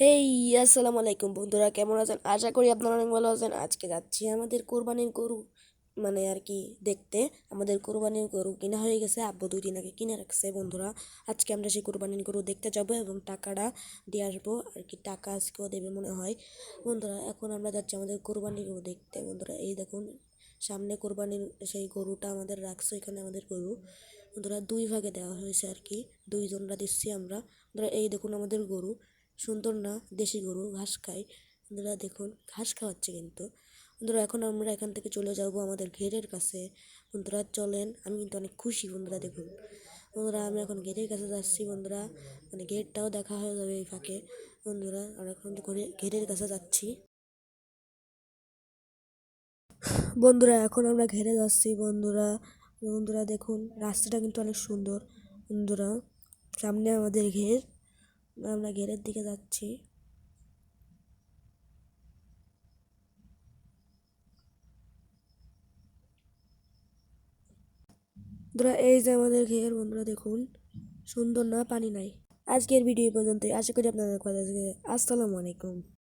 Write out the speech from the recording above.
হেই আসসালামু আলাইকুম বন্ধুরা, কেমন আছেন? আশা করি আপনারা অনেক ভালো আছেন। আজকে যাচ্ছি আমাদের কোরবানির গরু মানে আর কি দেখতে। আমাদের কোরবানির গরু কিনা হয়ে গেছে, আব্বু দুই দিন আগে কিনে রাখছে বন্ধুরা। আজকে আমরা সেই কোরবানির গরু দেখতে যাব এবং টাকাটা দিয়ে আসব, আর কি টাকা আজকেও দেবে মনে হয়। বন্ধুরা, এখন আমরা যাচ্ছি আমাদের কোরবানির গরু দেখতে। বন্ধুরা, এই দেখুন, সামনে কোরবানির সেই গরুটা আমাদের রাখছে, এখানে আমাদের গরু। বন্ধুরা, দুই ভাগে দেওয়া হয়েছে আর কি, দুইজনরা দিচ্ছি আমরা। বন্ধুরা, এই দেখুন আমাদের গরু। সুন্দর না, দেশি গরু, ঘাস খায় বন্ধুরা, দেখুন, ঘাস খাওয়াচ্ছে কিন্তু। বন্ধুরা, এখন আমরা এখান থেকে চলে যাব আমাদের ঘেরের কাছে। বন্ধুরা, চলেন, আমি কিন্তু অনেক খুশি, বন্ধুরা, দেখুন। বন্ধুরা, আমি এখন ঘেরের কাছে যাচ্ছি, বন্ধুরা। মানে গেটটাও দেখা হয়ে যাবে এই ফাঁকে। বন্ধুরা, আমরা এখন ঘরে, ঘেরের কাছে যাচ্ছি। বন্ধুরা, এখন আমরা ঘেরে যাচ্ছি, বন্ধুরা। বন্ধুরা, দেখুন, রাস্তাটা কিন্তু অনেক সুন্দর। বন্ধুরা, সামনে আমাদের ঘের। আমরা ঘেরের দিকে যাচ্ছি। বন্ধুরা, এই যে আমাদের ঘের, বন্ধুরা দেখুন, সুন্দর না, পানি নাই। আজকের ভিডিও পর্যন্ত আশা করি আপনাদের কথা আসসালামু আলাইকুম।